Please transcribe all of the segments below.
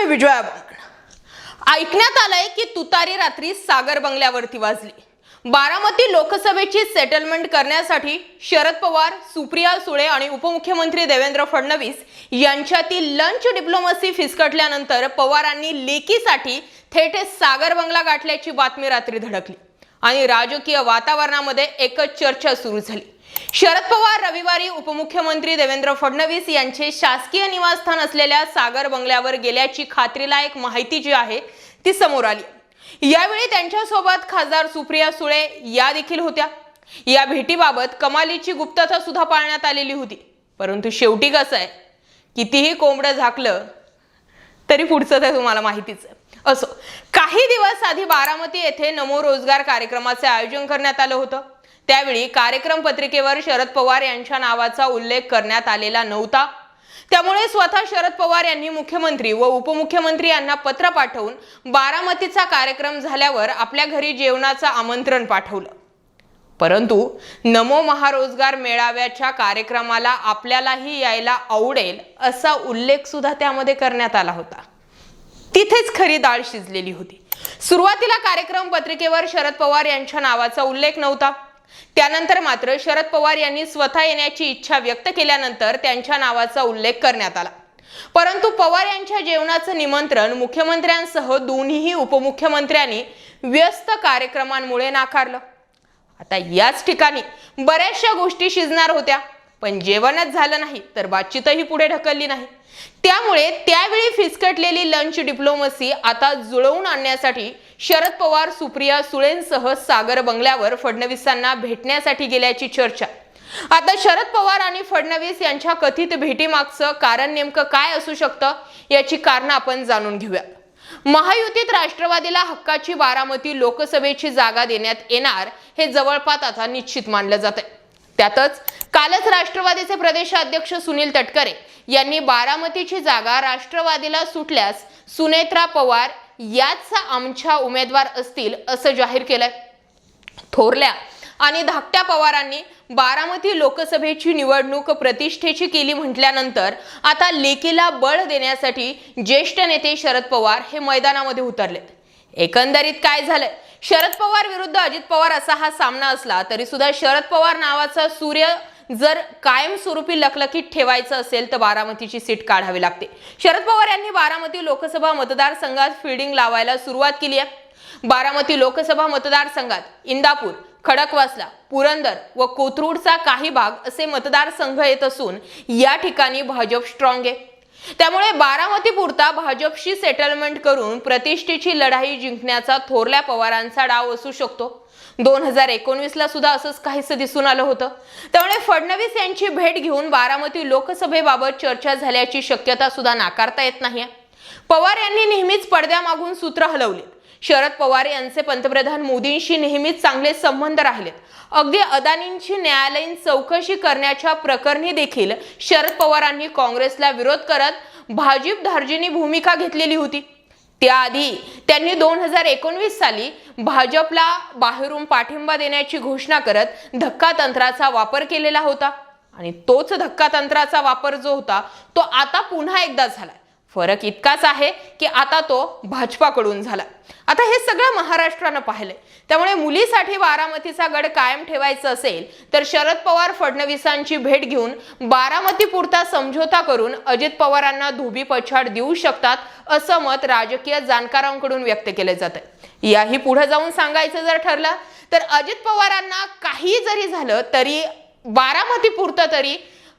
मी विजया ऐकण्यात आलंय की तुतारी रात्री सागर बंगल्यावरती वाजली. बारामती लोकसभेची सेटलमेंट करण्यासाठी शरद पवार सुप्रिया सुळे आणि उपमुख्यमंत्री देवेंद्र फडणवीस यांच्यातील लंच डिप्लोमसी फिसकटल्यानंतर पवारांनी लेकीसाठी थेट सागर बंगला गाठल्याची बातमी रात्री धडकली. आणि राजकीय वातावरणामध्ये एकच चर्चा सुरू झाली. शरद पवार रविवारी उपमुख्यमंत्री देवेंद्र फडणवीस यांचे शासकीय निवासस्थान असलेल्या सागर बंगल्यावर गेल्याची खात्रीलायक माहिती जी आहे ती समोर आली. यावेळी त्यांच्यासोबत खासदार सुप्रिया सुळे या देखील होत्या. या भेटीबाबत कमालीची गुप्तता सुद्धा पाळण्यात आलेली होती. परंतु शेवटी कसं आहे कितीही कोंबडं झाकलं तरी पुढचं ते तुम्हाला माहितीच आहे. असो काही दिवस आधी बारामती येथे नमो रोजगार कार्यक्रमाचे आयोजन करण्यात आलं होतं. त्यावेळी कार्यक्रम पत्रिकेवर शरद पवार यांच्या नावाचा उल्लेख करण्यात आलेला नव्हता. त्यामुळे स्वतः शरद पवार यांनी मुख्यमंत्री व उपमुख्यमंत्री यांना पत्र पाठवून बारामतीचा कार्यक्रम झाल्यावर आपल्या घरी जेवणाचं आमंत्रण पाठवलं. परंतु नमो महारोजगार मेळाव्याच्या कार्यक्रमाला आपल्यालाही यायला आवडेल असा उल्लेख सुद्धा त्यामध्ये करण्यात आला होता. तिथेच खरी डाळ शिजलेली होती. सुरुवातीला कार्यक्रम पत्रिकेवर शरद पवार यांच्या नावाचा उल्लेख नव्हता. त्यानंतर मात्र शरद पवार यांनी स्वतः येण्याची इच्छा व्यक्त केल्यानंतर त्यांच्या नावाचा उल्लेख करण्यात आला. परंतु पवार यांच्या जेवणाचं निमंत्रण मुख्यमंत्र्यांसह दोन्हीही उपमुख्यमंत्र्यांनी व्यस्त कार्यक्रमांमुळे नाकारलं. आता याच ठिकाणी बऱ्याचशा गोष्टी शिजणार होत्या. पण जेवणच झालं नाही तर बातचीतही पुढे ढकलली नाही. त्यामुळे त्यावेळी फिसकटलेली लंच डिप्लोमसी आता जुळवून आणण्यासाठी शरद पवार सुप्रिया सुळेंसह सागर बंगल्यावर फडणवीसांना भेटण्यासाठी गेल्याची चर्चा. आता शरद पवार आणि फडणवीस यांच्या कथित भेटीमागचं कारण नेमकं काय असू शकतं याची कारणं आपण जाणून घेऊया. महायुतीत राष्ट्रवादीला हक्काची बारामती लोकसभेची जागा देण्यात येणार हे जवळपास आता निश्चित मानलं जात आहे त्यातच कालच राष्ट्रवादीचे प्रदेशाध्यक्ष सुनील तटकरे यांनी बारामतीची जागा राष्ट्रवादीला सुटल्यास सुनेत्रा पवार याच आमच्या उमेदवार असतील असं जाहीर केलंय. थोरल्या आणि धाकट्या पवारांनी बारामती लोकसभेची निवडणूक प्रतिष्ठेची केली म्हटल्यानंतर आता लेकीला बळ देण्यासाठी ज्येष्ठ नेते शरद पवार हे मैदानामध्ये उतरलेत. एकंदरीत काय झालंय? शरद पवार विरुद्ध अजित पवार असा हा सामना असला तरी सुद्धा शरद पवार नावाचा सूर्य जर कायमस्वरूपी लखलखीत ठेवायचं असेल तर बारामतीची सीट काढावी लागते. शरद पवार यांनी बारामती लोकसभा मतदारसंघात फिल्डिंग लावायला सुरुवात केली आहे. बारामती लोकसभा मतदारसंघात इंदापूर खडकवासला पुरंदर व कोथरूडचा काही भाग असे मतदारसंघ येत असून या ठिकाणी भाजप स्ट्रॉंग आहे. त्यामुळे बारामती पुरता भाजपशी सेटलमेंट करून प्रतिष्ठेची लढाई जिंकण्याचा थोरल्या पवारांचा डाव असू शकतो. दोन हजार एकोणवीसला सुद्धा असंच काहीसं दिसून आलं होतं. त्यामुळे फडणवीस यांची भेट घेऊन बारामती लोकसभेबाबत चर्चा झाल्याची शक्यता सुद्धा नाकारता येत नाही पवार यांनी नेहमीच पडद्यामागून सूत्र हलवलीत. शरद पवार यांचे पंतप्रधान मोदींशी नेहमीच चांगले संबंध राहिलेत. अगदी अदानींची न्यायालयीन चौकशी करण्याच्या प्रकरणी देखील शरद पवारांनी काँग्रेसला विरोध करत भाजप धार्जिनी भूमिका घेतलेली होती. त्याआधी त्यांनी दोन हजार एकोणवीस साली भाजपला बाहेरून पाठिंबा देण्याची घोषणा करत धक्का तंत्राचा वापर केलेला होता. आणि तोच धक्का तंत्राचा वापर जो होता तो आता पुन्हा एकदा झाला फरक इतकाच आहे की आता तो भाजपाकडून झाला. आता हे सगळं महाराष्ट्रानं पाहिलंय. त्यामुळे मुलीसाठी बारामतीचा गड कायम ठेवायचं असेल तर शरद पवार फडणवीसांची भेट घेऊन बारामती पुरता समझोता करून अजित पवारांना धोबी पछाड देऊ शकतात असं मत राजकीय जाणकारांकडून व्यक्त केलं जात आहे याही पुढे जाऊन सांगायचं जर ठरलं तर अजित पवारांना काही जरी झालं तरी बारामती पुरतं तरी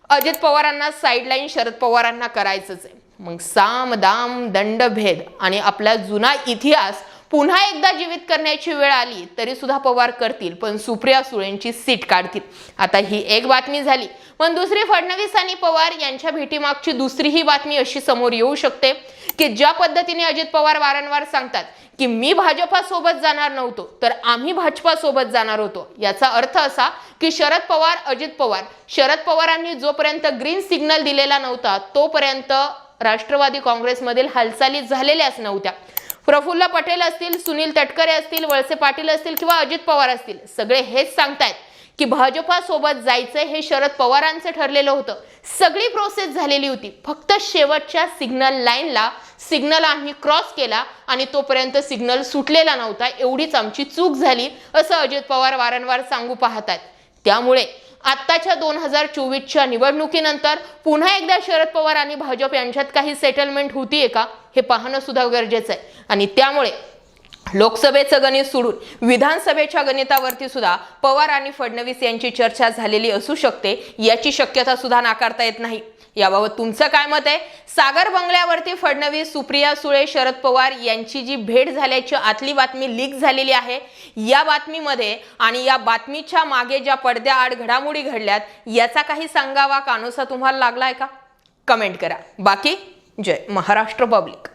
अजित पवारांना साईडलाईन शरद पवारांना करायचंच आहे. मग साम दाम दंडभेद आणि आपला जुना इतिहास पुन्हा एकदा जीवित करण्याची वेळ आली तरी सुद्धा पवार करतील पण सुप्रिया सुळेंची सीट काढतील. आता ही एक बातमी झाली. पण दुसरी फडणवीस आणि पवार यांच्या भेटीमागची दुसरी ही बातमी अशी समोर येऊ शकते की ज्या पद्धतीने अजित पवार वारंवार सांगतात की मी भाजपासोबत जाणार नव्हतो तर आम्ही भाजपासोबत जाणार होतो. याचा अर्थ असा की शरद पवार अजित पवार शरद पवारांनी जोपर्यंत ग्रीन सिग्नल दिलेला नव्हता तोपर्यंत राष्ट्रवादी काँग्रेसमधील हालचाली झालेल्याच नव्हत्या प्रफुल्ल पटेल असतील सुनील तटकरे असतील वळसे पाटील असतील किंवा अजित पवार असतील सगळे हेच सांगतायत की भाजपासोबत जायचं हे शरद पवारांचं ठरलेलं होतं. सगळी प्रोसेस झालेली होती. फक्त शेवटच्या सिग्नल लाईनला सिग्नल आम्ही क्रॉस केला आणि तोपर्यंत सिग्नल सुटलेला नव्हता. एवढीच आमची चूक झाली असं अजित पवार वारंवार सांगू पाहतात त्यामुळे आत्ताच्या दोन हजार चोवीसच्या निवडणुकीनंतर पुन्हा एकदा शरद पवार आणि भाजप यांच्यात काही सेटलमेंट होतीये का हे पाहणं सुद्धा गरजेचं आहे. आणि त्यामुळे लोकसभेचं गणित सोडून विधानसभेच्या गणितावरती सुद्धा पवार आणि फडणवीस यांची चर्चा झालेली असू शकते याची शक्यता सुद्धा नाकारता येत नाही. याबाबत तुमचं काय मत आहे? सागर बंगल्यावरती फडणवीस सुप्रिया सुळे शरद पवार यांची जी भेट झाल्याची आतली बातमी लीक झालेली आहे या बातमीमध्ये आणि या बातमीच्या मागे ज्या पडद्याआड घडामोडी घडल्यात याचा काही सांगावा कानोसा तुम्हाला लागलाय का? कमेंट करा. बाकी जय महाराष्ट्र पब्लिक.